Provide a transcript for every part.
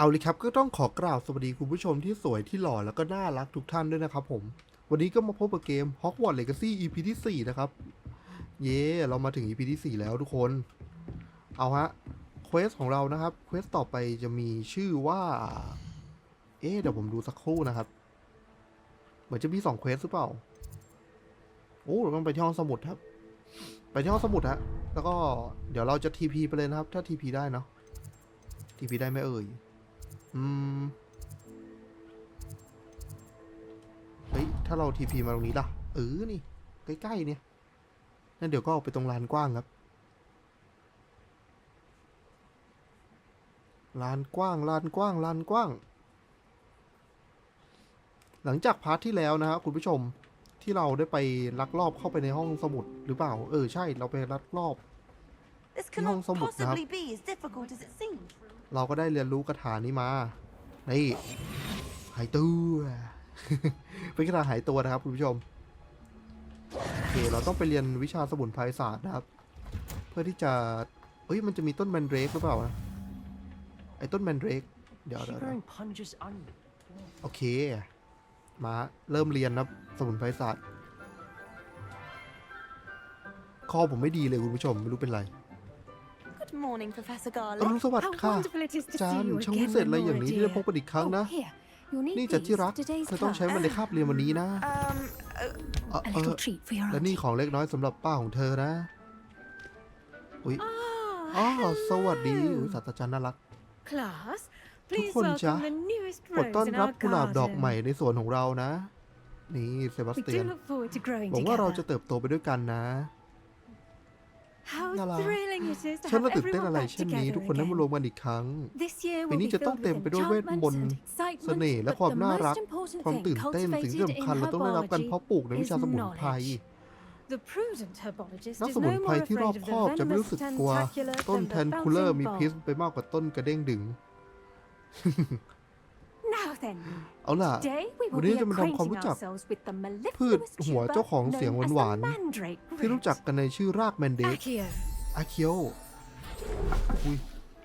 เอาเลยครับก็ต้องขอกล่าวสวัสดีคุณผู้ชมที่สวยที่หล่อแล้วก็น่ารักทุกท่านด้วยนะครับผม วันนี้ก็มาพบกับเกม Hogwarts Legacy EP ที่ 4 นะครับ เย้เรามาถึง EP ที่ 4 แล้วทุกคน เอาฮะเควสของเรานะครับเควสต่อไปจะมีชื่อว่า เอ๊เดี๋ยวผมดูสักครู่นะครับ เหมือนจะมี2เควสหรือเปล่า โอ้เราต้องไปที่ห้องสมุดครับ ไปที่ห้องสมุดฮะแล้วก็เดี๋ยวเราจะ TP ไปเลยนะครับ ถ้า TP ได้เนาะ TP ได้ไหมเอ่ย อืม เฮ้ย ถ้าเรา TP มาตรงนี้ล่ะ เออ นี่ ใกล้ ๆ เนี่ย นั่นเดี๋ยวก็ออกไปตรงลานกว้างครับ ลานกว้าง ลานกว้าง ลานกว้าง หลังจากพาร์ทที่แล้วนะครับคุณผู้ชมที่เราได้ไปลักลอบเข้าไปในห้องสมุดหรือเปล่า เออ ใช่ เราไปลักลอบ This Cái hông cannot sao bụt nào? possibly be as difficult as it seems. เราก็ได้เรียนรู้คาถานี้มา นี่ หายตัว เป็นคาถาหายตัวนะครับคุณผู้ชม โอเค เราต้องไปเรียนวิชาสมุนไพรศาสตร์นะครับ เพื่อที่จะเฮ้ย มันจะมีต้นแมนเดรกหรือเปล่านะไอ้ต้นแมนเดรก เดี๋ยวเดี๋ยวยโอเค มาเริ่มเรียนนะสมุนไพรศาสตร์คอผมไม่ดีเลยคุณผู้ชม ไม่รู้เป็นไร Good morning, Professor อ Garlick. รุณสวัส How ดิ์ค่ะ wonderful it is to จาน see you ช่าง again, พิเศษอะไรอย่างนี้ที่ได้พบกันอีกครั้ง Oh, นะ here. You'll need นี่จะที่ these รัก for today's เธอต้องใช้ class. มันในคาบเรียนวันนี้นะ Um, uh, เออ A เออ little treat for your และนี่ auntie. ของเล็กน้อยสำหรับป้าของเธอนะ อุ้ย Ah, อ๋อ hello. สวัสดีอุ้ยศาสตราจารย์น่ารัก Class, ทุก please คนจ๊ะ welcome the newest กด rose ต้อน in รับ our กุหลาบดอกใหม่ garden. ในสวนของเรานะ นี่เซบาส We เตีย do น look forward to growing หวังว่าเราจะ together. เติบโตไปด้วยกันนะ How น่ารัก thrilling it is to ฉัน have น่าตื่นเต้น everyone อะไร back เช่นนี้ together ทุกคนได้มารว again. มกันอีกครั้ง This year ปี will นี้ be จะต้อง filled เต็ม with ไปด้วยเวทมน enchantments ต์ and excitement, เสน่ห์และ but ความ the น่า most รัก important ความ thing ตื่นเต้นสิ่งที่ cultivated สำคัญ in เราต้องได้รับการ herbology เพาะปลูกในวิชา is สมุนไพร knowledge. The prudent herbologist นัก is สมุน no ไพร more ที่รอบ afraid of คอบ the จะไม่รู้ venomous สึกกลัว tentacular ต้น than แท the นคูลเลอร์ bouncing มี ball. พิษไปมากกว่าต้นกระเด้งดึง Now then, เอาล่ะ today we วัน will นี้ be จะมาทำความรู้ acquainting จัก ourselves with the พืช mellifluous หัว tuber เจ้าของเสียง known as หวาน the mandrake ๆที่รู้จัก root. กันในชื่อรากแมนเดก Accio. อาเคียวอุ้ย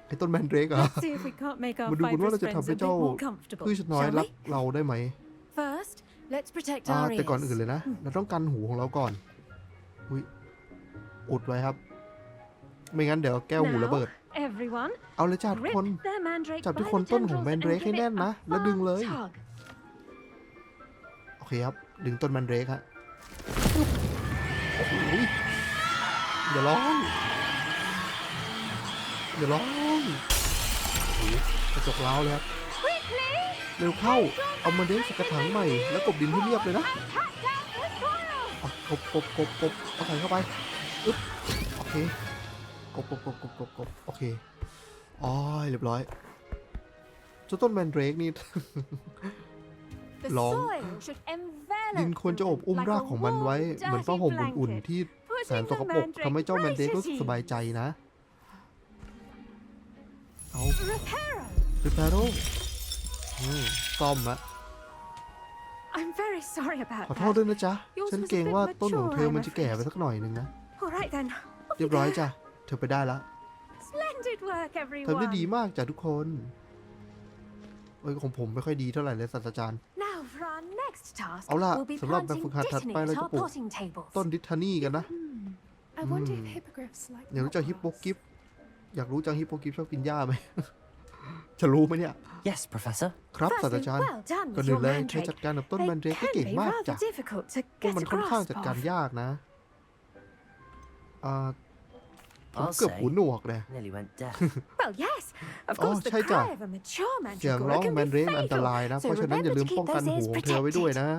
ไอ้ต้นแมนเดรกเหรอะ Let's see if we can't make our มาดูกันว่าเรา fibrous จะ friends ทำให้ a bit เจ้า more comfortable, พืชน้อย shall รัก we? เราได้ไหม First, let's protect อ่า our แต่ก่อนอื่น ears. เลยนะ เราต้องกันหูของเราก่อนอุ้ยอุดไว้ครับ ไม่งั้นเดี๋ยวแก้วหูระเบิด Now, everyone, เอาเลยจ้าทุก grip คน their mandrake จับที่ by คน the ต้นของ tendrils แมน and เดรก give ให้ it แน่น a นะ แล้วดึงเลย firm tug. โอเคครับ ดึงต้นแมนเดรกฮะปึ๊บโอ้โหอย่าร้อง อย่าร้องโอ้โหกระจกร้าวเลยครับเร็วเข้า เอามาเด้งใส่กระถางใหม่ แล้วกบดินให้เรียบเลยนะเอากบกบกบกบเอาใส่เข้าไป อึ๊บ โอเค กบกบกบกบกบกบโอเคอ๋อเรียบร้อยเจ้าต้นแมนเดรกนี่ The Long. soil should envelop ดินควรจะอบอุ้มรากของมันไว้ เหมือนผ้าห่มอุ่นๆ ที่แสนสกปรกทำให้เจ้าแมนเดรกรู้สึกสบายใจนะ เอาริปาโรซ่อมอะขอโทษด้วยนะจ๊ะ ฉันเกรงว่าต้นของเธอมันจะแก่ไปสักหน่อยหนึ่งนะ เรียบร้อยจ้ะ เธอไปได้แล้ว Splendid work, ทำได้ดี everyone. มากจ้ะทุกคนเอ้ยของผมไม่ค่อยดีเท่าไหร่เลยศาสตราจารย์ Now for our next task, เอาล่ะ we'll be สำหรับแบบ planting ฝึกหัดถัดไป dittany เรา at จะ our ปลูก potting tables. ต้นดิทานี่กันนะ I wonder Hmm. if hippogriffs like อยากรู้จัก not ฮิปโป grass. กิฟอยากรู้จังฮิปโปกิฟชอบกินหญ้าไหม จะรู้ไหมเนี่ย Yes, Professor. ครับศาสต Firstly, ราจารย์ well done ก่อน with อื่ your นเลยเธอ mandrake. จัดการกับต้น They แมนเดรกก็ can เก่ง be มาก rather จ้ะ difficult to พวก get มัน a ค่อนข้าง grasp จัดการ of. ยากนะอ่า ผม I'll เกือบ say. หูหนวกเลย Nearly went deaf. Well, yes, of Oh, course, the ใช่จ้ะ cry of a mature เสียง mandragora ร้อง can แมน be เดรกอันต fatal. รายนะ เพ So ราะฉะนั้นอย่า remember ลื to ม keep ป้องกัน those หู ears ของเธอไว้ด้วย protected. นะ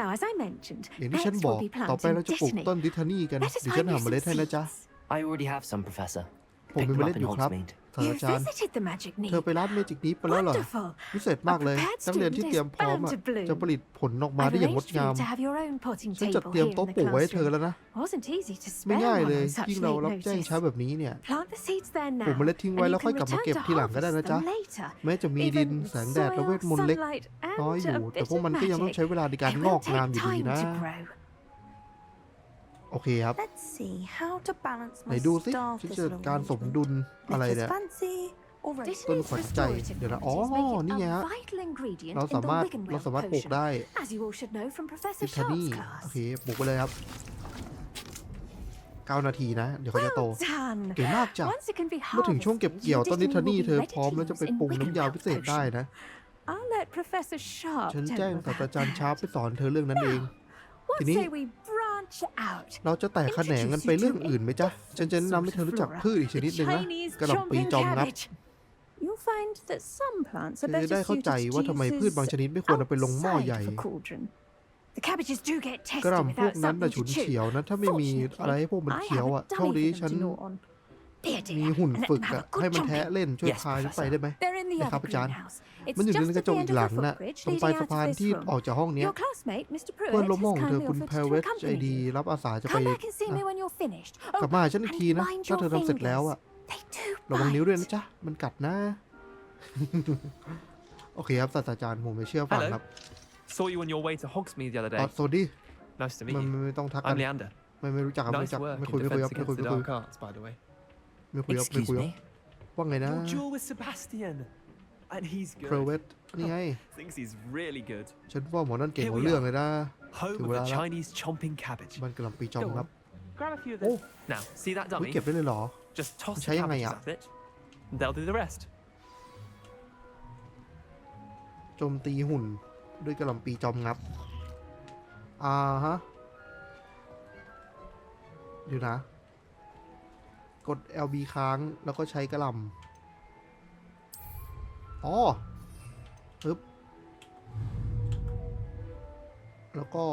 Now, as I mentioned, อย่างที่ฉัน next บอก we'll be ต่อไป planting เราจะปลูก dittany. ต้นดิทานี่กัน Let us เดี๋ยว find ฉัน you หาเม some ล็ดให้นะจ๊ะ seeds. I already have some, Professor. ผม Picked มี them เม up ล็ด in อยู่ครับ Hogsmeade. ศาสต You ราจารย์ visited the magic เธอ need. ไปร้านเมจิกนี้ไปแล้วเหรอ Wonderful. พิเศษมากเลย prepared นักเรียนที่ student เตรียม is พร้อม bound อะ to bloom. จะผลิตผลออกมา I've ได้อย่างงด arranged for งาม you to have your own potting ฉันจัด table เตรียม here in โต๊ะ the ปลูกไว้ให้เธอ classroom. แล้วนะ Wasn't easy to ไม่ spare ง่าย one เลย on such ยิ่งเรา late รับแจ้ง notice. ช้าแบบนี้เนี่ย Plant the seeds there ปลูก now, เมล็ดทิ้ง and ไว้ you แล้วค่อย can กลับมา return เก็บ to ทีหลังก็ได้ harvest นะจ๊ะ them later. แม้จะมีดิน Even แสงแดดและ soil, เวทมนต์เล็ก sunlight, น้อย and อยู่ a แต่ bit พวก of มันก็ยังต้อง magic. ใช้เวลาในการ It งอ will กงาม take อยู่ดี time นะ to grow. โอเคครับ Let's see how to balance ไหน my ดูสิ staff ฉัน this จะ little การสม arrangement. ดุลอะไร Make เนี่ us ย fancy or roast? Dittany's Tuân khoản chạy restorative để là- properties make Ồ, it ní a nhá. vital ingredient เรา in สา the มารถ Wiggenweld เราสามารถปลูก potion, ได้ as you all should know from ทิ Professor ทานี่ Sharp's โอ class. เคปลูกไปเลยครับเก้านาทีนะ เดี๋ยวเขาจะโต Well done. เก่งมากจ้ะ Once it can be เมื่อถึงช่วงเก็บ harvested, เกี่ยวตอนนี้ Dittany ทานี่ will เธ be อ ready พร้อม to แล้วจะ use ไป in ปรุงน้ำยา Wiggenweld พิเศษได้ potion. นะ I'll let Professor Sharp ฉัน tell แจ้ง you ศาสตรา about จารย์ชาร์ป that. ไปสอนเธอเรื่องนั้นเอง What Thì ní- say we branch out? เราจะแตกแขนงกันไปเรื่องอื่นไหมจ๊ะ ฉันจะแนะนำให้เธอรู้จักพืชอีกชนิดหนึ่งนะ Chinese กระหล่ำปี chomping จอมงับ cabbage. You'll find that some plants เธ are อจะ better ได้เข้าใจ suited to ว่าทำไมพืชบางช uses นิดไม่ควรเอาไปลงหม้อ outside ใหญ่ of a cauldron. The cabbages do get กระห testy ล่ำพวก without นั้นน่ะ something ฉุน to เฉียว chew. นะถ้าไม่มีอะไรให้พวกมัน Fortunately, เคี้ยว I อะ have a โชค dummy ดี for ฉัน them to gnaw on. Dear dear, มีหุ่น and let ฝึก them have อะ a good ให้มัน chomping. แทะเล่นช่วย Yes, พาฉันไป Professor. ได้ไหม They're in the นะครับ other อาจารย์ greenhouse. มัน It's อยู่ใน just ก at ระจ the ก end อี of กห the ลังน่ะ footbridge ตรงปลาย leading สะ out พาน of ที่ this room. ออกจากห้องเนี้ย Your classmate, Mr. เพื่อน Pruitt, ร่วม has ห้องเธอ kindly คุณ offered เพ to เวช accompany ใจดี me. รับอาสาจะไป Come back and see me when you're finished. กลับ Oh, มาหาฉันอีก and ทีนะ mind ถ้าเธอ your ทำเสร็จแล้วอะ fingers. They do ระวังนิ้วด้วยนะ bite. จ๊ะ มันกัดนะ โอเคครับศาสตราจารย์ผมไม่เชื่อฟัง Hello. ครับ Saw you on your way to Hogsmeade the other อ๋อ day. สวัสดี Nice to มัน meet you. ไม่ไม่ต้องทักกัน I'm Leander. ไม่ไม่รู้จักครับไม่ Nice รู้จัก work ไม่ in คุยไม่คุยครับ defense ไม่คุย against ไม่ the คุย ไม่คุยครับไม่ Excuse คุยครับ me. ว่าไงนะ Your duel with Sebastian. And he's เพเว good. ชนี่ไง Thinks he's really good. ฉันว่าหมอนั่นเก่ง Here กว่า we เรื่อง are. เลยนะ Home Thì of ra the là- Chinese chomping cabbage. มันกำลังปีจอม Go ครับ on. Grab a few of Oh. them. Now, see that เฮ้ย dummy? เก็บได้เลยเหรอ Just toss the Thấy ngay cabbages ạ. at it. and They'll do the rest. โจมตีหุ่นด้วยกระหล่ำปีจอมงับ อ่าฮะเดี๋ยวนะ กด LB ค้างแล้วก็ใช้กระหล่ำอ๋อปึ๊บ แล้วก็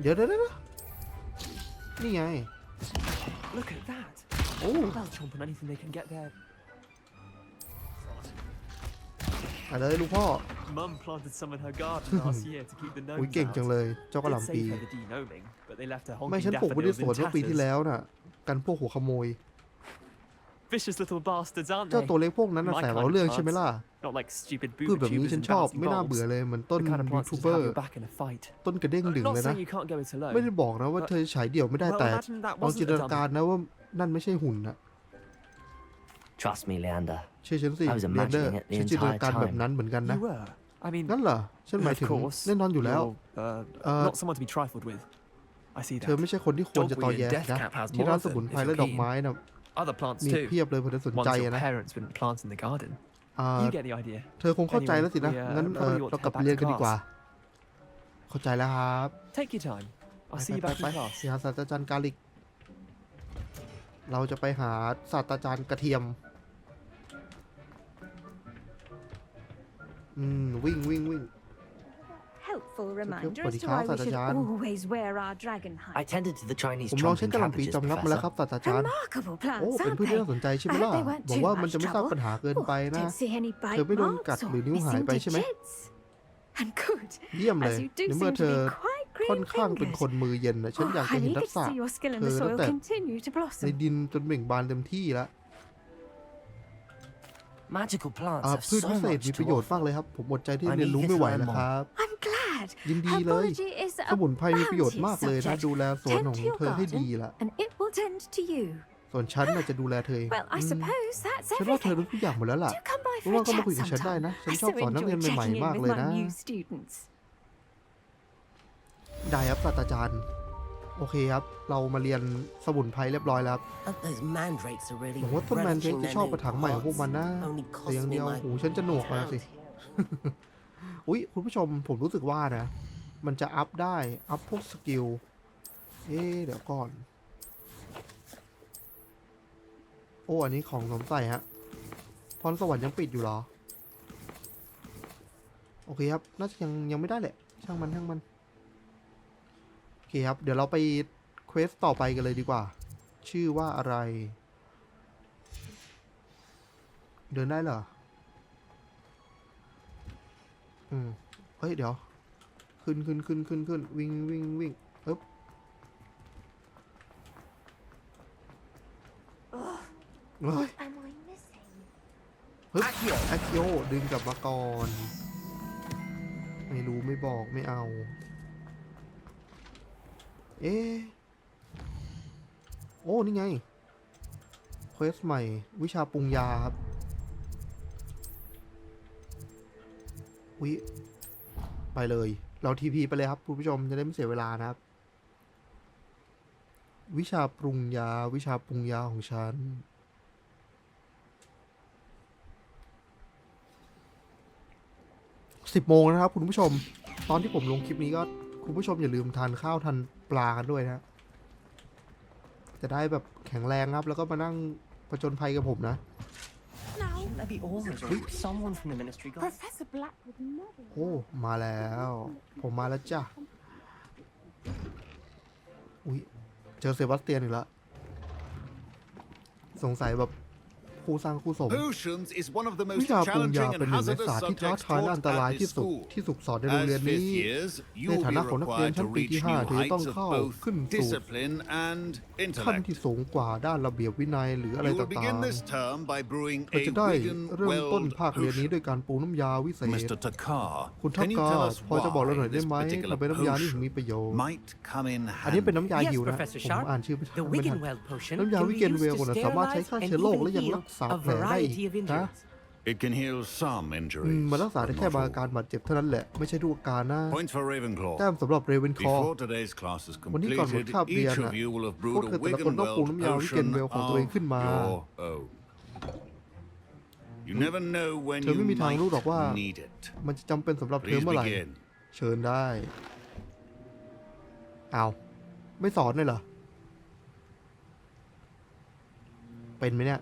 เดี๋ยวเดี๋ยวเดี๋ยวนี่ไง Look at that. โอ้ They'll chomp on anything they can get their ไปเลยลูกพ่อ Mum planted some in her garden last year to keep the อุ้ย gnomes เก่งจัง out. เลย เจ้ากระห Did ล่ำปี save her the denoming, but they left her ไม่ honking ฉันปลูกไว้ใน daffodils สวน in เมื่อปีที่ tatters. แล้วน่ะ กันพวกหัวขโมย Vicious little bastards, aren't เจ้า they? ตัวเล็กพวกนั้นน่ะ My แสบ kind เอา of เรื่องใช่ไหม plants. ล่ะ Not like stupid พืชแบบนี้ booby ฉัน tubers ชอบ and ไม่น่า bouncy เบื่อ bulbs. เลยเหมือนต้น The kind of ยู plants ทูบ that เบอ have ร์ your back in a fight. ต้นกระเด้งดึง Not เลยนะ saying you can't go it alone. ไม่ได้บอกนะว่าเธอฉายเดี่ยวไม่ได้ Well, แต่ imagine that ลอง wasn't จิน a ตนาการ dummy. นะว่านั่นไม่ใช่หุ่นนะ Trust me, Leander. เชื่อฉันสิ I was เรนเดอร์ imagining it the ฉันจินตนา entire การแบบ time. นั้นเหมือนกันนะ You were. I mean, นั่นเหรอฉันหมาย of ถึง course, แน่นอนอยู่แล้ว you're, uh, Uh, not someone to be trifled with. I see เธอ that. ไม่ใช่คนที่ควรจะตอแย Dogweed and นะ death cap has ที่ more ร้าน of ส them, มุนไพร if และ you're ดอกไม้นะ Other plants มี too. เพียบเลยเพื่อสน Ones ใจ your นะ parents wouldn't plant in the garden. อ่า You get the idea. เธอคงเข้าใจแล้วสินะ Anyway, we, uh, งั้นเออ probably ought to เรากลับ head ไป back เรียน to กันดีกว่า class. เข้าใจแล้วครับ Take your time. ไป I'll see you ไป back ไป in class. ไปหาศาสตราจารย์กาลิก เราจะไปหาศาสตราจารย์กระเทียม อืมวิ่งวิ่งวิ่ง Helpful reminder body as to count why we at a should jan. always wear our dragon I hide. tended to the Chinese ผมลองใช้ chomping กระหล่ำปี cabbages, จอมงับมาแล้วค Professor. รับศาสตราจารย์ Remarkable โอ้ plants, เป็น aren't พืชที่ they? น่าสนใจใช่ไหม I hope ล่ะ they weren't หวัง too ว่ามัน much จะไม่สร้าง trouble. ปัญหาเกิน Oh, ไปนะ Don't see any bite เธอไม่โดน marks กัด or หรือนิ้วหาย missing ไปใช่ไหม digits. And good, เยี่ยมเลย as you do ในเมื่อ seem เธ to อ be quite ค่อน green ข้างเป็น fingered. คนมือเย็นนะฉัน Oh, อยากจะ I'm เห็น eager ทัก to ษะ see your skill in the Thơ soil rất đẹp. continue to ใน blossom. ดินจนเบ่งบานเต็มที่แล้ว Magical plants อ่า have พืช so พิเศษ much มี to ประโยชน์ offer. มากเลยครับ ผมอดใจที่ I'm เรียนรู้ eager ไม่ to ไหว learn แล้ว more. ครับ I'm glad. ยินดีเลย Herbology is ส a มุนไพรมีประโยชน์มาก bounteous เลยนะ subject. ดูแลสวนของ Tend to your เธอให้ดี garden ละ and it will tend to you. ส่วนฉันน่ะจะดูแลเธอเอง Well, I อืม suppose that's ฉันว่าเธอ everything. รู้ทุกอย่างหมดแล้วล่ะ Do come by ว่าง for ๆ a ก็มา chat คุยกับฉันได้ sometime. นะ ฉัน I ชอบ so สอนนักเรียน enjoy ใหม่ checking in ๆ มาก with เลย my นะ new students. ได้ครับศาสตราจารย์ โอเคครับ เรามาเรียนสมุนไพรเรียบร้อยแล้วครับ Uh, those mandrakes are really ผมว่าต้นแมนเทค relishing จะ their ชอบ new กระถางใหม่ของพวกมันนะ pots. Only แต่อย่าง cost me เดียว my หูฉันจะหนวกมาสิ count. อุ๊ยคุณผู้ชมผมรู้สึกว่านะ มันจะอัพได้ อัพพวกสกิล เอ๊ะเดี๋ยวก่อน โอ้อันนี้ของสมใส่ฮะพรสวรรค์ยังปิดอยู่เหรอ โอเคครับ น่าจะยังยังไม่ได้แหละ ช่างมันช่างมันโอ เคครับ เดี๋ยวเราไปเควสต่อไปกันเลยดีกว่า ชื่อว่าอะไร เดินได้เหรอ อืม เฮ้ย เดี๋ยว ขึ้นขึ้นขึ้นขึ้นขึ้นวิ่งวิ่งวิ่งปึ๊บเฮ้ย Am I missing? ปึ๊บแอคโยดึงกลับมาก่อน ไม่รู้ไม่บอกไม่เอา เอ๊โอ้ นี่ไง เควสใหม่ วิชาปรุงยาครับวิไปเลย เราทีพีไปเลยครับคุณผู้ชมจะได้ไม่เสียเวลานะครับ วิชาปรุงยา วิชาปรุงยาของฉันสิบโมงนะครับคุณผู้ชม ตอนที่ผมลงคลิปนี้ก็ คุณผู้ชมอย่าลืมทานข้าวทานปลากันด้วยนะ จะได้แบบแข็งแรงครับ แล้วก็มานั่งประจนภัยกับผมนะ Now, Maybe always someone from the ministry got. Professor Black would never. โอ้ มาแล้ว ผมมาแล้วจ้ะ อุ้ยเจอเซบาสเตียนอีกแล้ว สงสัยแบบ คู่สร้างคู่สม Potions is one of the วิ most ชาปรุงยา challenging เป็น and หนึ่งใน hazardous ศาสตร์ที่ท้า subjects ทายและอัน taught ตราย at ที่ this สุด school. ที่สุกสอนในโรง As เรียน fifth นี้ years, you ใน will ฐานะ be ของนักเรียน required ชั้ to นปีที่ reach ห้า new ที่จะต้อง heights of เข้า both ขึ้นสู่ discipline and ขั้น intellect. ที่สูงกว่าด้านระเบียบวินัยหรืออะไร You will ต่าง begin this term by brewing ๆเรา a จะได้ Wigan เริ่มต้น Weld ภาคเรียนนี้ potion. ด้วยการปรุงน้ำยาวิเศษ Mr. Takar, คุณทัก can you กา tell us พอจะบอกเราหน่อ why ยได้ this ไหม particular ทำไมน้ำยานี่ถึงมี potion ประโยชน์ might come in อันนี้เป็น handy? น้ำยา Yes, หิวนะ Professor ผม Sharp. อ่านชื่อไม่ทัน The ไม่ทัน Wigan Weld potion น้ำยา can วิ be เกน used เวล to นะสามารถใช้ sterilize ฆ่า and เชื้อโรค even และยัง heal รักษา a แผลได้อีก variety of นะ injuries. It can heal some อืม injuries. มันรักษาได้ but แค่ not บาง all. อาการบาดเจ็บเท่านั้นแหละ ไม่ใช่ทุกอาการนะ Point for Ravenclaw. แต้มสำหรับเรเวนคอ Before today's class is วันนี้ก่อนหมด completed, คาบเรียน each น่ะ of you will have พวก brewed เธ a อแต่ละคน Wigan ต้องปรุง Weld น้ำยาวิเกน potion เวลของตัวเองขึ้นมา of your own. You never know when เธอ you ไม่มีทางรู้หรอกว่า might need it. มันจะจำเป็นสำหรับเธอ Please เมื่อไหร่ begin. เชิญได้เอาไม่สอนเลยเหรอ เป็นไหมเนี่ย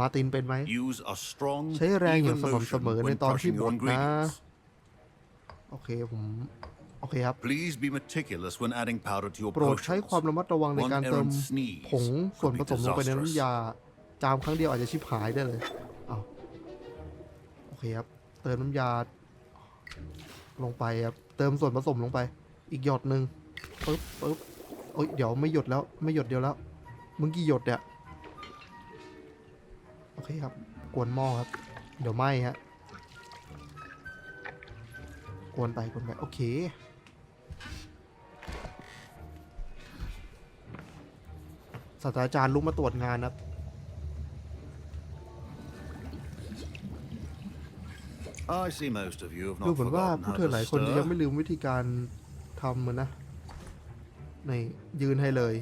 มาร์ตินเป็นไหม Use a strong, ใช้แรงอย่าง even สม่ำเสมอ motion ใน when ตอนที่ crushing บ your ดนะ ingredients. โอเคผมโอเคครับ Please be meticulous when adding powder to your โปรดใช้ความ potions. ระมัดระวังใน One การเติม errant sneeze ผงส่วนผ could ส be มลงไปใน disastrous. น้ำยา จามครั้งเดียวอาจจะชิบหายได้เลยเอาโอเคครับ เติมน้ำยา ลงไปครับ เติมส่วนผสมลงไป อีกหยดหนึ่งปึ๊บปึ๊บโอ้ยเดี๋ยวไม่หยดแล้ว ไม่หยดเดียวแล้ว มึงกี่หยดเนี่ยโอ เคครับกวนหม้อครับ เดี๋ยวไหม้ฮะกวนไปกวนไปโอเคศาสตราจารย์ลุกมาตรวจงานนะครับ I see most of you have ดู not เหมือนว่า forgotten ผู้ how เธอ to หลายคนจะยัง stir. ไม่ลืมวิธีการทำมันนะในยืนให้เลย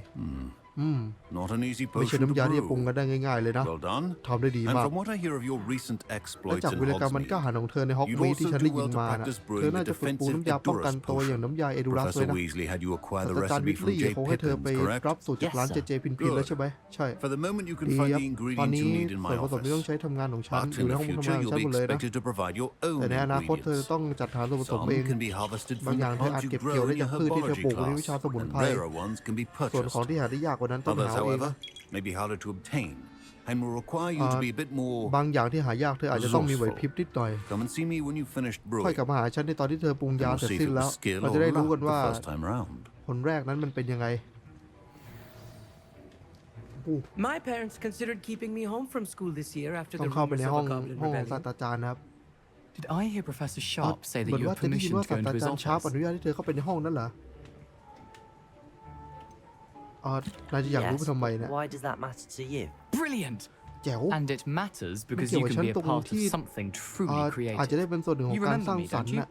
อืม Not an easy ไม่ใช่ potion to น้ำยาที่จะปรุง brew. กันได้ง่ายๆเลยนะ Well done. ทำได้ดี And มาก from what I hear of your recent และ exploits จาก in วิรกรรมมันกล้า Hogsmeade, หาญของเธอในฮอก You'd วี also ที่ฉัน do ได้ยิน well to มานะ practice เธ brewing อ the น่าจะฝึกปรุง defensive น้ำยาป้องกัน Edurus ตัวอย่าง potion. น้ำยาเอดูรัส Professor เลยนะ Weasley had you acquire ศา the สตราจารย์ recipe วิส from ลี่ J. คงให้เธอไป Pippins, correct? รับสูตรจาก Yes, ร้านเจ sir. เจพินพินแล้วใช่ไหมใช่ For the moment, you can ดี find ครับ the ตอน ingredients นี้ you need in ส่วน my ผสมที่ต้อง office. ใช้ทำงานของฉัน But อยู่ in ใน the ห้องทำ future, งานของ you'll ฉัน be หมดเลยนะ expected to provide your own แต่ในอนาคตเธอ ingredients. ต้องจัดหาส่วนผสม Some เอง can be harvested บาง from อย่าง the เธออาจ plants you เก็บเกี่ยว grow ได้ in จาก your พืชที่เธอ herbology ปลูกในวิชา class, สมุน and ไพร rarer ones can be ส่วนของ purchased. ที่หาได้ยากกว่านั้นต้อง Others, หาเอาเอง however, นะ may be harder to obtain and will require you to Uh, be a bit more บางอย่างที่หายากเธออาจจะต้องมีไหวพริบนิดหน่อย Come and see me when you've finished ค่อย brewing. กลับมาหาฉันในตอนที่เธอปรุง and ยา we'll เสร็จ see if สิ้น it แล้ว was skill เรา or จะได้รู้ luck กันว่า the first time round. ผลแรกนั้นมันเป็นยังไง My parents considered keeping me home from school this year after ต้อ the งเข้าไป rumors ใน of ห้อง a goblin ห้องของศาส rebellion. ตราจารย์นะครับ Did I hear Professor อ๋อ Sharp say เห that มือน you ว่า had จะได้ยิน permission ว่า to ศา go สตรา into his จารย์ชาร์ปอ office? นุญาตให้เธอเข้าไปในห้องนั้นเหรอ อ๋อนายจะอยากรู้ไป Yes. ทำไมเนะ Why does that matter to you? Brilliant! แจ๋ว And it matters because กี่ยว you กับ can ฉัน be a ตรง part of ที่ something อ่า truly อาจจะ creative. ได้เป็นส่วนหนึ่งของ You การ remember สร้าง me, สรร don't ค์ you? น่ะ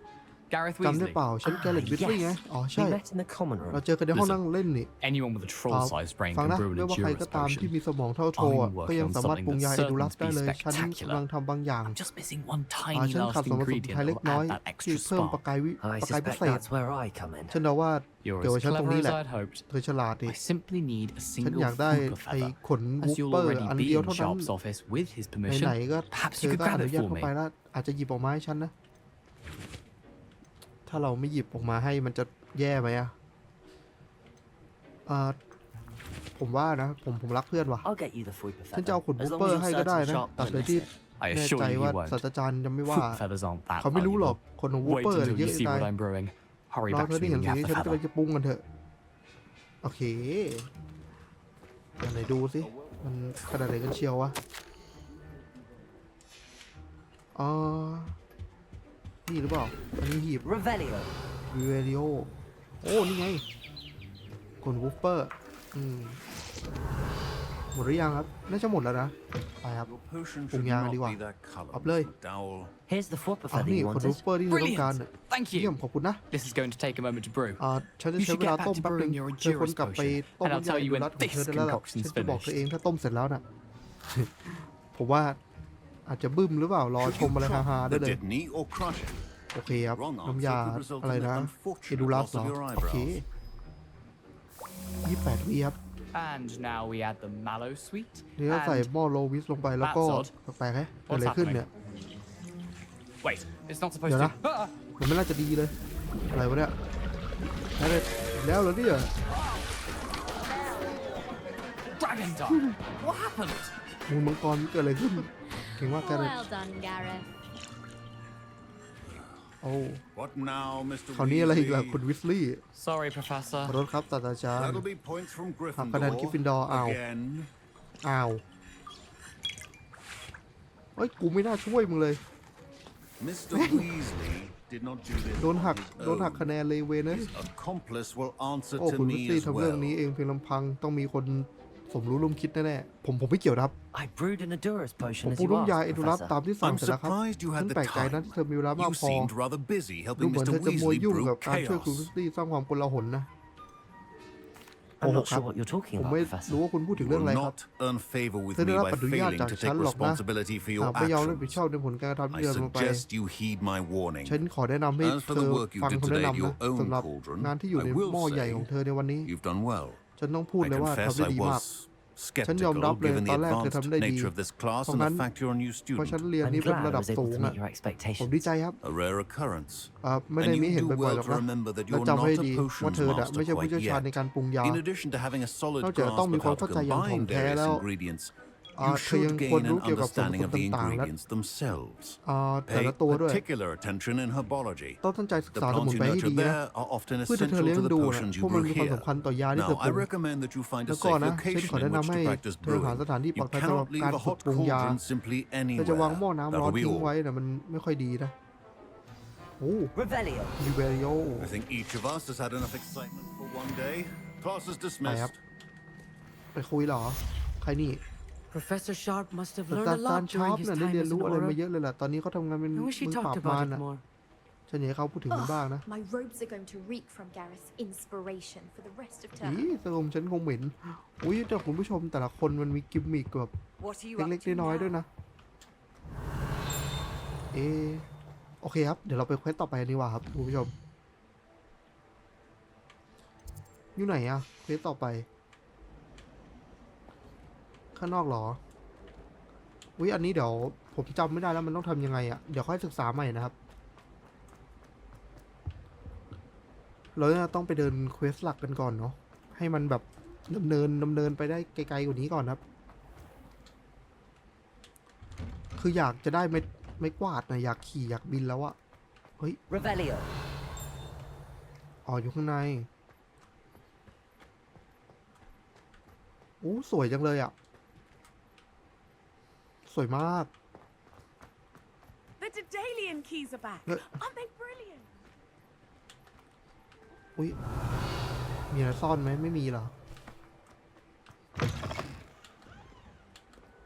Gareth จำได้ Weasley. เปล่าฉันแกเล็ตวิสลี่ไง อ๋อ We ใช่ met in the common เรา room. เจอกันในห้อง Listen. นั่งเล่นนี่ Anyone with a อ่า troll-sized brain ฟัง can นะ brew ไม่ an ว่าใครก็ Edurus ตามที่ potion. มีสมองเท่าโทร I'm อะ working ก็ยัง on สามารถ something ปรุงยา that's เอดูรัส certain to ได้ be เลยฉัน spectacular. กำลังทำบางอย่าง I'm just missing one อ่า tiny ฉันขาด last ส่วนผสม ingredient ไทย that เล็ก will น้อย add that ที่ extra เพิ่มประ spark. กายวิ I ประกายพิ suspect เศษ that's where I come in. ฉันเดาว่า You're เดี๋ยว as ฉันตรง clever นี้ as แหละ I'd hoped. เธอฉลาดดิ I simply need a ฉัน single อยากได้ Whooper ไอ้ feather. ขน As วูป you'll เปอร์ already อัน be เดียว in เท่า the นั้น shop's office with his ไห permission. นๆก็ Perhaps เธ you อ could ก็อ grab นุ it ญาต for เข้า me. ไปแล้วอาจจะหยิบออกมาให้ฉันนะ ถ้าเราไม่หยิบออกมาให้มันจะแย่ไหมอะอ่าผมว่านะ ผมผมรักเพื่อนว่ะ I'll get you the Fuipa ฉันจะเอา feather. ขนวู As ป long เปอ as ร์ you're ให้ก็ได้ certain นะ Sharp ตัด won't เลย miss ที่ it. I แน่ assure ใจ you ว่า he won't. ศาสตราจารย์จะไม่ว่า Whoop feathers aren't that เขาไม่รู้หรอก valuable. ขนวูป Wait เปอร์ until เย you อะ see ตาย what I'm brewing. Hurry รอ back เธอ to ได้ me เห็น when สิ่ you ง have นี้ the ฉันก็ feather. เลยจะปรุงกันเถอะ โอเคอันไหนดูสิ มันขนาดไหนกันเชียววะอ๋อ นี่หรือเปล่า อันนี้หีบ Revelio. วิเวริโอโอ้ นี่ไงขนวูฟเปอร์อืมหมดหรือยังครับ น่าจะหมดแล้วนะ ไปครับ Your potion Cùng should nhà not đi qua. be that color, Up lên. Mr. Dowell. Here's the foot อะ feather นี่ you ขอดู wanted. สเปอร์ที่เธอต้องการ Brilliant. น่ะ Thank เยี่ยม you. ขอบคุณนะ This is going to take a moment to brew. อ่าฉันจะ You ใช้ should เวลา get back ต้ม to แป๊บนึง brewing your เธอคนกลับไป Endurance ต้ม potion. And I'll น้ำยา tell อิ you น when รัตของ this เธอได้แล้วล่ะ concoction's ฉันจะบอกเธอ finished. เองถ้าต้มเสร็จแล้วน่ะ ผมว่า อาจจะบึ้มหรือเปล่ารอ Should ช you มอะไร chop ฮาๆได้ the เลย Didney or crush it? โอเคครับ Wrong น้ำยา answer could result อะไร in นะ an unfortunate เอดูรัส loss เหรอ of your โอเค eyebrows. ยี่แปดวิครับ And now we add the mallow sweet. นี่ก็ใส่ And หม้อโลวิสลงไปแล้วก็ That's odd แปลกๆไหมเกิดอะไร What's ขึ้น happening? เนี่ย wait, it's not supposed Giờ to. đó. Ah! มันไม่น่าจะดีเลย อะไรวะเนี่ยได้เลยอีกแล้วเหรอเนี่ย Dragon Dog! what happened? มูลมังกรเกิดอะไรขึ้น เก่งมากกันเลย Well done, Gareth. โอ้ What now, Mr. คราวนี้อะไรอีกล่ะคุณ Weasley? วิสลี่ Sorry, Professor. ขอโทษครับศาสตราจารย์ That'll be points from หักคะแนน Gryffindor Gryffindor อ้าว again. อ้าวเฮ้ย กูไม่น่าช่วยมึงเลย Mr. Weasley did not do this โดนหัก on his โดนหัก own. คะแนนเลยเวยเนย His accomplice will answer โอ้ to คุณวิส me ลี่ as ทำเรื่อง well. นี้เองเพียงลำพังต้องมีคน สมรู้ร่วมคิดแน่ๆ ผมผมไม่เกี่ยวนะครับ I brewed an Endurance ผม potion as พูด you น้ำยา asked, เอดูรัส Professor. ตามที่สั่ง I'm เสร็จแล้วครับ surprised you ฉัน had the แปลกใจนะ time. ที่เธอมีเวลามาก You พอ seemed rather busy ดู helping เหมือน Mr. เธอจะมัว Weasley ยุ่ง brew กับการช่วยคุณวิ chaos. สลี่สร้างความกลาหลนะ I'm not Oh, sure what you're talking ผม about, ไม่ Professor. รู้ว่าคุณพูดถึ You งเรื่อง will อะไรครับ not earn favor with เธอ me ได้รับ by อนุญาต failing จาก to ฉัน take หรอกนะ responsibility for หา your กไม่ยอมรับผิดชอบ actions. ในผลการกระทำที่ I เดินลงไป suggest you heed my warning. ฉันขอแนะนำให้ As for เธ the อ work you ฟัง did คำแนะ today at นำ your นะ own สำหรับ cauldron, งานที่อยู่ I ใน will หม้อใหญ่ say ของเธอในวันนี้ you've done well. ฉันต้องพูด I เลยว่า confess ทำได้ I ดีมาก was ฉันยอมรับ skeptical เลย given the ตอนแรกเธอ advanced ทำได้ดี nature of this class เพราะ and งั้น the fact you're a new เพราะฉัน student. เรียน I'm นี้เป็น glad ระ I ดับ was สู able ง to อะ meet your ผม expectations. ดีใจครับ A rare occurrence. อ่าไม่ได้ And มี you เห็น do บ่อยๆ well หรอก to นะ remember that และ you're จำไว้ not ดี a ว่า potions เธอน่ะไม่ master ใช่ผู้ quite เชี่ยวชาญใน yet. การปรุงยา In addition to having a solid นอกจาก grasp ต้องมี of ความ how เข้า to ใจอย่างถ่อง combine แท้ various แล้ว ingredients, อ่า you เธอยัง should ควร gain รู้ an เกี่ยวกับส่วนผ understanding ส of ม the ต่างๆและ ingredients themselves. อ่าแต่ Pay ละตัวด้วย particular attention in herbology. ต้องตั้งใจศึก The ษาสมุ plants น you ไพรให้ nurture ดีนะ there are often พืชที่เธอ essential เลี้ยง to the ดูนะ potions พว you กมัน brew มีความ here. สำคัญต่อยาที่เธอ Now, ปรุ I ง recommend that you find a แล้วก็ safe นะฉัน location ขอ in แนะ which นำให้ to practice เธอหา brewing. สถานที่ปลอ You ดภัยสำหรับ cannot leave การ a ฝึก hot ปรุงยา cauldron simply เธอจะวาง anywhere. หม้อน้ำร้อน That'll be ทิ้งไว้ all. นะมันไม่ค่อยดีนะโอ้ Revelio. ยูเบริโอ I think each of us has had enough excitement for one day. Class is ไปครับ dismissed. ไปคุยเหรอ ใครนี่ Professor Sharp must have ศาส learned ตรา a จารย์ lot ชาร์ during ป his น่ะได้ time เรียน as รู้ an อะไรมา aura. เยอะเลยล่ะ ตอนนี้เขาทำงานเป็น I wish he มือปรา talked บมาร about น่ะ it more. ฉันอยากให้เขาพูดถึงมันบ้างนะ My robes are going to reek from Gareth's inspiration for the rest of อี term. สมฉันคงเหม็น อุ้ยแต่คุณผู้ชมแต่ละคนมันมีกิมมิกแบบ What are you เล็ก up to ๆ น้อยๆ now? ด้วยนะ เออโอเคครับ เดี๋ยวเราไปเควสต่อไปดีกว่าครับคุณผู้ชม อยู่ไหนอะเควสต่อไป ข้างนอกเหรอ อุ้ยอันนี้เดี๋ยวผมจำไม่ได้แล้วมันต้องทำยังไงอะเดี๋ยวค่อยศึกษาใหม่นะครับ เราจะต้องไปเดินเควสหลักกันก่อนเนาะ ให้มันแบบดำเนินดำเนินไปได้ไกลๆกว่านี้ก่อนครับ คืออยากจะได้ไม่ไม่กวาดนะอยากขี่อยากบินแล้วอะ Revelio. อ๋ออยู่ข้างในโอ้สวยจังเลยอะ สวยมาก The Dedalian keys are back. Look. Aren't they brilliant? อุ้ยมีอะไรซ่อนไหมไม่มีเหรอ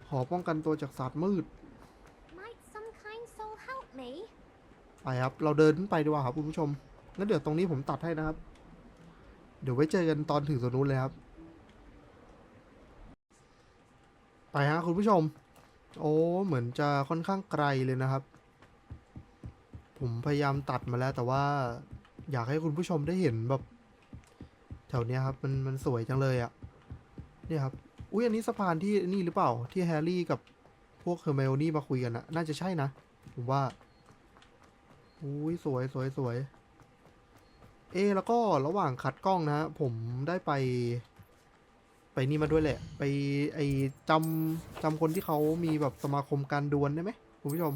ขอป้องกันตัวจากศาสตร์มืด Might some kind soul help me? ไปครับ เราเดินขึ้นไปดีกว่าครับคุณผู้ชมงั้นเดี๋ยวตรงนี้ผมตัดให้นะครับ เดี๋ยวไว้เจอกันตอนถึงตรงนู้นเลยครับ ไปฮะคุณผู้ชม โอ้ เหมือนจะค่อนข้างไกลเลยนะครับ ผมพยายามตัดมาแล้วแต่ว่าอยากให้คุณผู้ชมได้เห็นแบบ แถวเนี้ยครับ มันมันสวยจังเลยอะ่ะเนี่ยครับ อุ้ยอันนี้สะพานที่นี่หรือเปล่า ที่แฮร์รี่กับพวกเฮอร์ไมโอนี่มาคุยกันนะน่าจะใช่นะ ผมว่า อุ้ยสวยสวยสวย เอ แล้วก็ระหว่างคัดกล้องนะ ผมได้ไป ไปนี่มาด้วยแหละ ไปไอจำจำคนที่เขามีแบบสมาคมการดวลได้ไหมคุณผู้ชม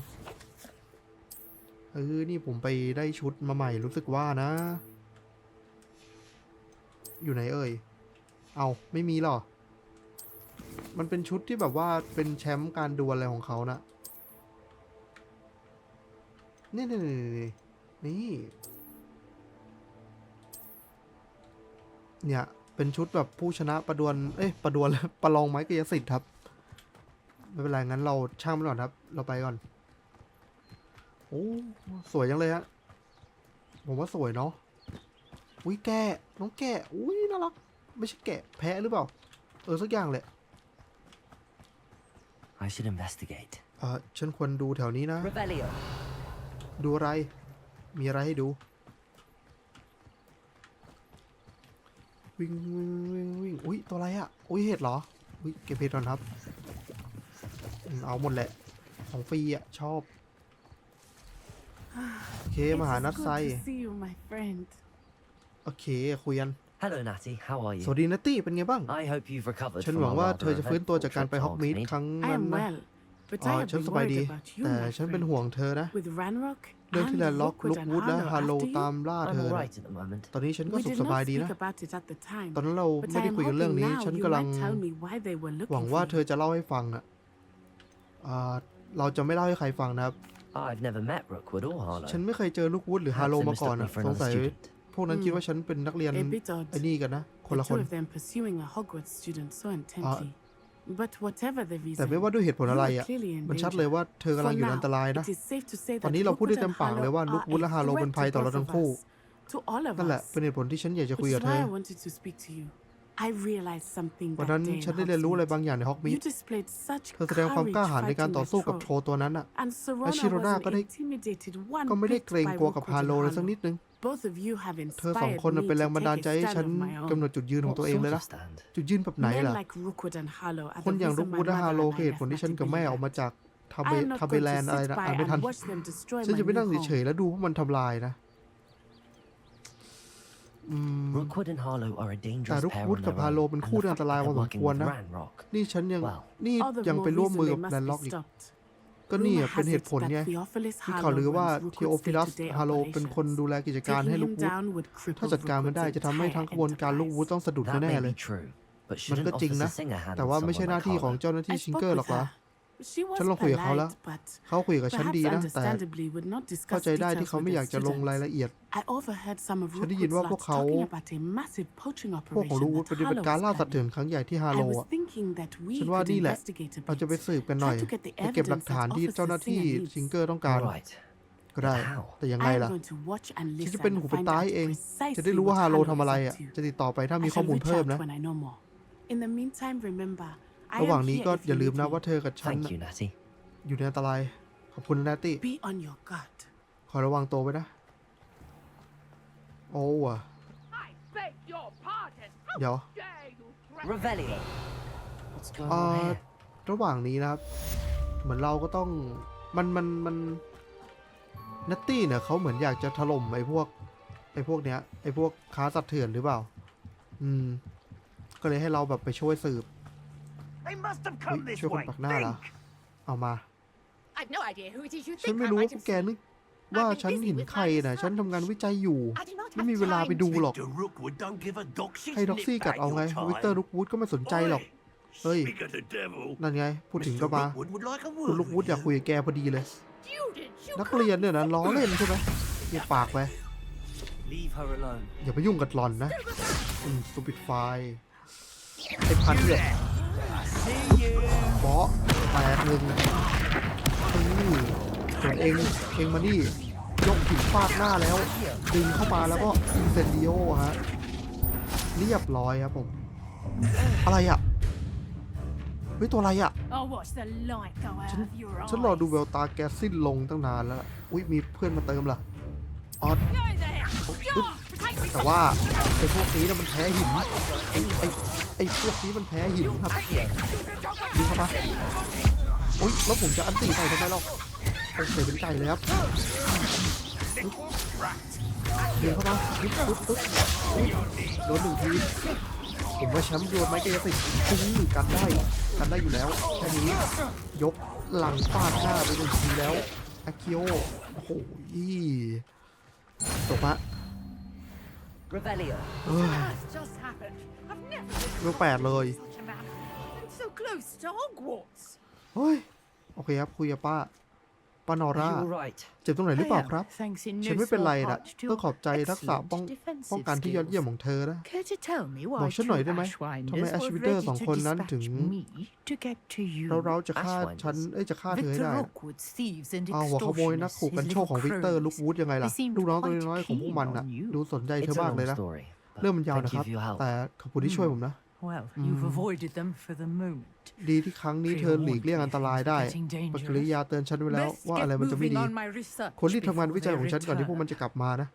เออนี่ผมไปได้ชุดมาใหม่รู้สึกว่านะ อยู่ไหนเอ่ย เอาไม่มีหรอ มันเป็นชุดที่แบบว่าเป็นแชมป์การดวลอะไรของเขานะนี่นี่นี่นี่นี่เนี่ย เป็นชุดแบบผู้ชนะประดวลเอ้ยประดวลประลองไม้กายสิทธิ์ครับ ไม่เป็นไรงั้นเราช่างมันก่อนครับ เราไปก่อน โอ้สวยจังเลยฮะ ผมว่าสวยเนาะ อุ้ยแกะน้องแกะอุ้ยน่ารัก ไม่ใช่แกะแพะหรือเปล่า เออสักอย่างเลย I should investigate. เออฉันควรดูแถวนี้นะ Revelio. ดูอะไร มีอะไรให้ดู วิ่งวิ่งวิ่งวิ่งอุ้ยตัวอะไรอะ่ะอุ้ยเห็ดเหรออุ้ยเก็บเห็ดก่อนครับอืมเอาหมดแหละของฟรีอะชอบโอเคมาหา It's นัด good ไซ to see you, my friend. โอเคคุยกัน Hello, Natty. How are สวั you? สดีนัตตี้เป็นไงบ้าง I hope you've recovered ฉัน from หวัง our ว่า rather เธอจะฟื้นตัวจากการไป eventful ฮอกมีด trip to ครั้ง I นั้น am นะ well, but อ๋อ I have ฉัน been สบาย worried ดี about you, แต่ my ฉันเป็น friend. ห่วงเธอนะ With Ranrock เรื่องที่ and แลนด์ล็อก Rookwood ลุก and วูดและ Harlow ฮาโล after you. ตามล่าเธ I'm อ all นะ right at the moment. ตอนนี้ฉันก็ We สุข did สบาย not ดี speak นะ about it at the time, ตอนนั้นเรา but ไม่ I ได้ am คุยกันเรื่อง hoping นี้ now ฉัน you กำลัง might tell me why they were หวัง looking ว่า for เธ you. อจะเล่าให้ฟังอะอ่าเราจะไม่เล่าให้ใครฟังนะครับ I've never met Rookwood or Harlow. ฉันไม่เคยเจอลูกวุฒหรือฮา Perhaps โล they มาก่อน mistook me อะ for สง another สัย student. พวกนั้นคิดว่าฉันเป็นนักเรียน A bit odd. ไอ้นี่กันนะ คน The ละค two น of them pursuing a Hogwarts student so intently. But whatever the แต่ reason, ไม่ว่าด้วยเหตุผล you อะไร are อะ clearly in มันชัด danger. เลยว่าเธอกำลัง For อยู่ใน now, อันตรายนะ it is safe to say ตอน that นี้เราพูดได้ Rookwood เต็ม and ปากเลยว่า Harlow ลูกวุฒ are และ a ฮาโลเป็น threat ภัย to ต่อเรา both ทั้ of งคู่ us, to all of นั่นแหละ us. เป็นเหตุผลที่ฉันอยากจะคุย Which กับ is เธ why อ I wanted to speak to you. I realized something วัน that นั้น day ฉัน in ได้เรียนรู้อะไร Hogsmeade. บางอย่างในฮอกมิด You displayed such เธอแสดงความกล้า courage หาญในการ fighting ต่อ the สู้กับ troll. โทรตัวนั้นอะ And และชิโร Serona นาก็ได้ wasn't intimidated one ก็ไม่ได้ bit เกรง by กลัวกับ Rookwood ฮา and โลเลยสัก Harlow. นิดนึง Both of you have เธอสอง inspired คนน่ะ me เป็นแรง to บันดาล take ใจ a ให้ฉัน stand of my กำหน own. ดจุดยืนของ What ตัวเอง sort เลย of นะ stand? จุดยืนแบบไหน Men ล่ะ like Rookwood and Harlow are คน the อย่างลู reason ก my วูดและฮา mother โล and คือ I เหตุผล left ที่ฉันกับแม่ออกมา Machiavelli. จากทาเบ I am not ทาเบ going แลน to อะไร sit นะ by อ่านไม่ทัน and watch them destroy ฉัน my จะไปนั่ง new เฉ home. ยๆแล้วดูว่ามันทำลายนะอืม Rookwood and Harlow are a แต่ dangerous ลูก pair วูด on กับ their ฮาโล own, เป็น and คู่ the ที่อัน fact ตราย that พอ they're สม working ควร with นะ Ranrock. นี่ฉันยัง Well, นี่ All the ยัง more ไปร่วม reason มือ they กับ must แลน be ล็อกอีก stopped. ก็นี่ Rumor อะเป็น has เห it ตุผล that ไง Theophilus ที่ข่าว Harlow ลือว่า runs เทโอ Rookwood's ฟิลัส day-to-day ฮาโลเป็นคน operations. ดูแลกิจการให้ Taking ลูก him วูด down would cripple ถ้าจัดการมันได้ Rookwood's จะทำให้ทั้ง entire ขบวนการลูกวูด enterprise. ต้องสะดุด that แน่ may ๆเลย be true, but มัน shouldn't ก็จริง Officer นะ Sing a hand แต่ with ว่าไม่ someone ใช่หน้า like ที่ของ Harlow. เจ้าหน้าที่ I ชิง spoke เกอร์หร with อกนะ her. She was ฉันลองคุยกับเขาแล้ว polite, but เขาคุยกับฉัน perhaps ดีนะ แต่ understandably would not เข้า discuss ใจได้ที่ details เขา with ไม่ the อยากจะลง students. รายละเอียด I overheard some of ฉันได้ยิน Rookwood's ว่าพวก lots เขา talking about a massive poaching พวกของ operation ลูกวูด that ปฏิบัติ Harlow การ was ล่าสัตว์ planning. เถื่อนครั้งใหญ่ที่ฮา I โล was อะ thinking that we ฉันว่า could นี่แหละ investigate a เราจะไป bit. สืบกันหน่อย Try to get the ไปเก็บหลัก evidence ฐาน that ที่ Officer เจ้าหน้าที่ Singer needs. ชิงเกอร์ต้องการ All right. ก็ได้ But how? แต่ยังไง I am ล่ะ going to watch and ฉันจะ listen เป็น and หูเป็น find ตา out ให้เอง จะได้ precisely รู้ว่า what ฮาโล Harlow ทำอะไร is อะ up to. จะติดต่อไปถ้ามี I ข้อ shall มูล reach เพิ่ม out นะ when I know more. In the meantime, remember, I ระหว่าง am นี้ here ก็ if อย่า you ลืม need นะ me. ว่าเธอกับฉัน Thank น่ะ you, Natty. อยู่ในอันตราย ขอบคุณนะตี้ Be on your guard. ขอระวังตัวไว้นะ โอ้ว่ะ I beg your pardon. เดี๋ยว dare you Revelio. What's going เอ่ on อ here? ระหว่างนี้นะครับ เหมือนเราก็ต้อง มัน มัน มัน นัตตี้เนี่ยเขาเหมือนอยากจะถล่มไอ้พวก ไอ้พวกเนี้ย ไอ้พวกค้าสัตว์เถื่อนหรือเปล่า อืม ก็เลยให้เราแบบไปช่วยสืบ They must have เฮ้ย come this ช่วยคน way. ปักหน้าเหรอเอามา I've no idea who it is you ฉัน think ไม่ I รู้ might ว่าพวก have แก seen. นึกว่าฉันเห็นใครนะฉันทำงานวิจัยอยู่ I do not ไม่ have มีเวลาไป time ดูหรอก Victor Rookwood don't give a doxy's ให้ด็อกซี่ nip กัด back เอาไง your วิกเตอร์ time. ลูกวูดก็ไม่สนใจหรอก Oi, Oi. Speak of the devil. นั่นไง พูดถึง Mr. ก็มา Rookwood would like a คุณ word ลูกวูด with อยากคุย you. กับแกพอดีเลย Students, you นักเรียนเนี่ยนะล้อเล่นใช่ไหมอย่าปากไป Leave her alone. อย่าไปยุ่งกับหลอนนะอืมสตูปิดไฟไอ้พันเนี่ย เบาะแตกหนึ่งนี่ส่วนเองเองมานี่ยกหินฟาดหน้าแล้ว ดึงเข้ามาแล้วก็อินเซนดิโอฮะเรียบร้อยครับผม อะไรอะเฮ้ยตัวอะไรอะ I'll watch the light go out ฉัน- of your eyes. ฉันรอดูแววตาแกสิ้นลงตั้งนานแล้วล่ะอุ้ยมีเพื่อนมาเติมล่ะอ๋อ Go there. Stop. Take me แต่ว่าไอ้พวกนี้นะมันแพ้หินไอ้ไอ้ ไอ้พวกนี้มันแพ้หินครับดูเข้ามาอุ้ยแล้วผมจะอันตีใส่ทำไมเราโอเคเป็นไก่เลยครับเดินเข้ามาปึ๊บปึ๊บปึ๊บอุ๊ยโดนหนึ่งทีผมว่าแชมป์โดนไม้กายสิทธิ์ปุ้งกันได้กันได้อยู่แล้วแค่นี้ยกหลังฟาดหน้าไปหนึ่งทีแล้วอากิโอโอ้โห ลูกแปดเลยเฮ้ยโอเคครับคุยกับป้าป้านอร่าเจ็บตรงไหนหรือเปล่าครับ ฉันไม่เป็นไรนะต้องขอบใจทักษะป้องป้องกันที่ยอดเยี่ยมของเธอนะบอกฉันหน่อยได้ไหมทำไมแอชวิเตอร์สองคนนั้นถึงเราเราจะฆ่าฉันเอ้ยจะฆ่าเธอให้ได้เอาหัวขโมยนักขู่กันโชคของวิกเตอร์ลุกวูดยังไงล่ะลูกน้องตัวน้อยของพวกมันน่ะดูสนใจเธอมากเลยนะ เรื่องมันยาวนะครับ แต่ขอบคุณที่ช่วยผมนะ Well, them for the moment. ดีที่ครั้งนี้เธอหลีกเลี่ยงอันตรายได้ปฏิกิริยาเตือนฉันไว้แล้วว่าอะไรมันจะไม่ดี คนที่ทำงานวิจัยของฉันก่อนที่พวกมันจะกลับมานะ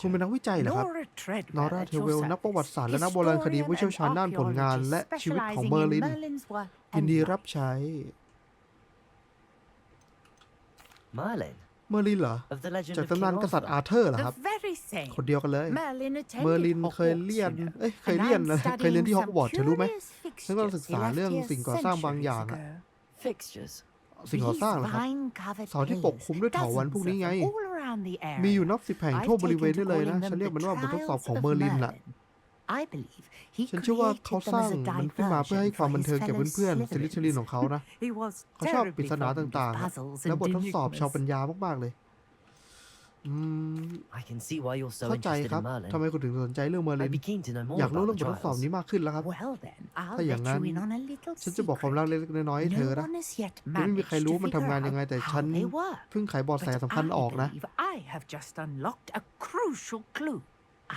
คุณเป็นนักวิจัยเหรอครับ นอร่าเทเวล นักประวัติศาสตร์และนักโบราณคดีผู้เชี่ยวชาญด้านผลงานและชีวิตของเบอร์ลินยินดีรับใช้เมอร์ลิน เมอร์ลินเหรอ จากตำนานกษัตริย์อาเธอร์เหรอครับ คนเดียวกันเลย เมอร์ลินเคยเรียน เอ้ย เคยเรียนนะ เคยเรียนที่ฮอกวอตส์เธอรู้ไหมฉันกำลังศึกษาเรื่องสิ่งก่อสร้างบางอย่างอะสิ่งก่อสร้างนะครับเสาที่ปกคลุมด้วยเถาวัลย์พวกนี้ไง มีอยู่นับสิบแผงทั่วบริเวณได้เลยนะ ฉันเรียกมันว่าบททดสอบของเมอร์ลินล่ะ ฉันเชื่อว่าเขาสร้างมันขึ้นมาเพื่อให้ความบันเทิงแก่เพื่อนๆซิลิชลินของเขานะเขาชอบปริศนาต่างๆ และบททดสอบชาวปัญญามากๆเลยอืมเข้าใจครับทำไมคุณถึงสนใจเรื่องเมอร์ลินอยากรู้เรื่องบททดสอบนี้มากขึ้นแล้วครับ ถ้าอย่างนั้น ฉันจะบอกความลับเล็กๆน้อยๆให้เธอนะยังไม่มีใครรู้มันทำงานยังไงแต่ฉันเพิ่งไขบอดแสสำคัญออกนะ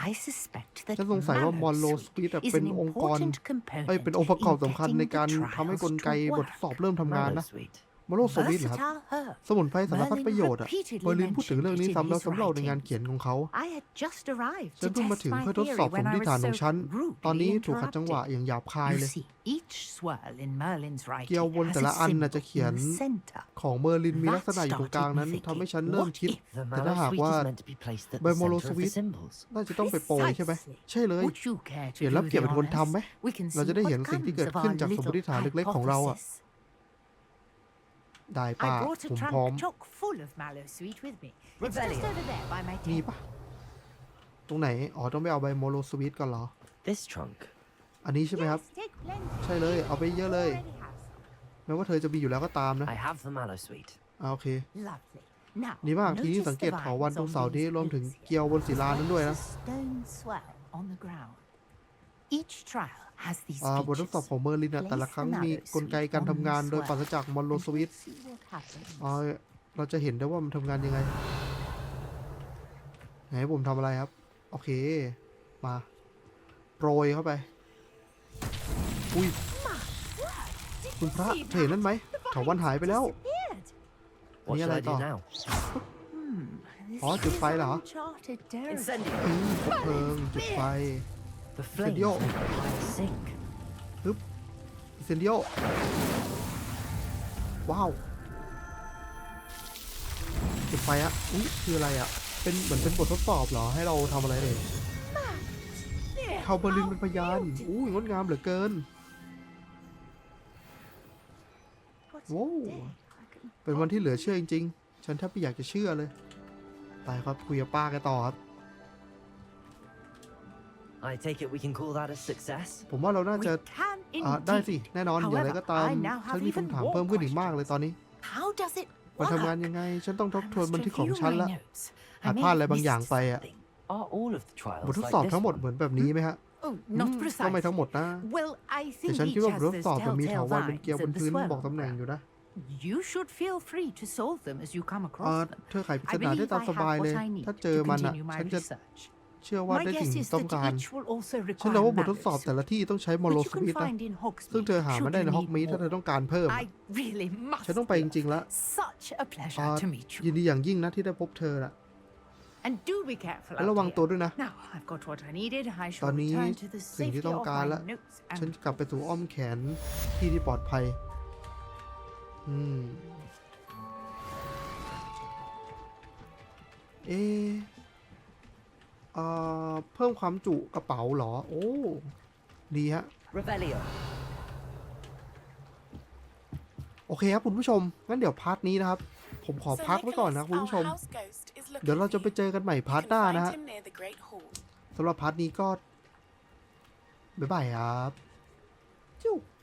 I suspect that ฉันสงสัยว่ามอนโรสปีตเป็นองค์กรไอเป็นองค์ประกอบสำคัญในการทำให้กลไกบทสอบเริ่มทำงานนะ มาโลกสวิตเหรอครับ สมุนไพรสารพัดประโยชน์อะเบอร์ลินพูดถึงเรื่องนี้ซ้ำแล้วซ้ำเล่าในงานเขียนของเขาฉันเพิ่งมาถึงเพื่อทดสอบสมดิฐานของฉัน ตอนนี้ถูกขัดจังหวะอย่างหยาบคายเลย เกี่ยววนแต่ละอันนะจะเขียนของเมอร์ลินมีลักษณะอยู่ตรงกลางนั้นทำให้ฉันเริ่มคิด แต่ถ้าหากว่าเบโมโลสวิตน่าจะต้องไปโปรใช่ไหม ใช่เลยเขียนรับเกี่ยวเป็นคนทำไหม เราจะได้เห็นสิ่งที่เกิดขึ้นจากสมมติฐานเล็กๆของเราอะ ได้ป่ะ I brought a ผมพร้อม trunk chock full of mallow sweet with me. It's just over there by my มี tent. ป่ะ ตรงไหน อ๋อ ต้องไปเอาใบโมโลสวิตก่อนเหรอ This trunk. อันนี้ใช่ไหมครับ Yes, take plenty. ใช่เลย เอาไปเยอะเลย Already have some. แม้ว่าเธอจะมีอยู่แล้วก็ตามนะ I have the mallow sweet. อ่าโอเค Lovely. Now, ดีมาก notice ที่สังเก the ตเถาวัน vines ตรง on เสา these ที่รวมถึง hills here. เกลียวบนศิลานั้นด้วยนะ There's a Stone swell on the ground. Each trial has these features. บททดสอบของเมอร์ลินอะแต่ละครั้งมีกลไกการทำงานโดยปราศจากมอนโลสวิตเราจะเห็นได้ว่ามันทำงานยังไง ไหนผมทำอะไรครับ โอเค มาโปรยเข้าไป อุ้ย คุณพระเธอห็นนั่นไหมเถาวันหายไปแล้วนี่อะไรต่ออ๋อจุดไฟเหรออืมเพลิงจุดไฟ เซนดิโอฮึบเซนดิโอว้าวจุดไฟอะอุ้ยคืออะไรอะเป็นเหมือนเป็นบททดสอบเหรอ ให้เราทำอะไรเลยเขาบอร์ลินเป็นพยานอู้ยงดงามเหลือเกินว้าวเป็นวันที่เหลือเชื่อจริง ๆ ฉันแทบไม่อยากจะเชื่อเลย ไปครับคุยกับป้ากันต่อครับ I take it we can call that a success? ผมว่าเราน่า We จะ can อ่า indeed. ได้สิ แน่นอน อย่างไร However, ก็ตาม I now have ฉันมี even คำถาม more เพิ่มขึ้นอีกมากเลยตอนนี้ How does it มัน work? ทำงานยังไง ฉันต้องทบ I ทวน must บันทึกของ review ฉัน my ละ notes. I อาจ may พลาด have อะไรบางอย่าง missed ไปอะ something. Are all of the บ trials ททด like สอบ this ทั้งหมด one? เหมือนแบบนี้ไหมฮะ Oh, อืม not ก็ไม่ precisely. ทั้งหมดนะ Well, I แต่ think ฉันคิด each ว่า has บททด those สอบมันมีเถา telltale วันเป็นเกลียว lines บน and พื้น this บอกตำแหน่ง worm. อยู่นะ You should feel free to solve them as you come เอ่อ across them. เธอไขปริศ I นาได้ believe ตาม I สบาย have เลย what I need ถ้าเจอ to มันอะ continue my ฉันจะ research. เชื่อว่าได้สิ่งต้องการฉันเดาว่าบททดสอบแต่ละที่ต้องใช้มอลโลสมิธนะซึ่งเธอหามาได้ในฮอกมีถ้าเธอต้องการเพิ่ม ฉันต้องไปจริงๆแล้วยินดีอย่างยิ่งนะที่ได้พบเธอละและระวังตัวด้วยนะ ตอนนี้สิ่งที่ต้องการแล้วฉันกลับไปสู่อ้อมแขนที่ที่ปลอดภัย อืม เอ๊ เพิ่มความจุกระเป๋าเหรอ โอ้ ดีฮะโอเคครับคุณผู้ชม งั้นเดี๋ยวพาร์ทนี้นะครับ ผมขอพักไว้ก่อนนะคุณผู้ชม เดี๋ยวเราจะไปเจอกันใหม่พาร์ทหน้านะฮะสำหรับพาร์ทนี้ก็บ๊ายบายครับจุ๊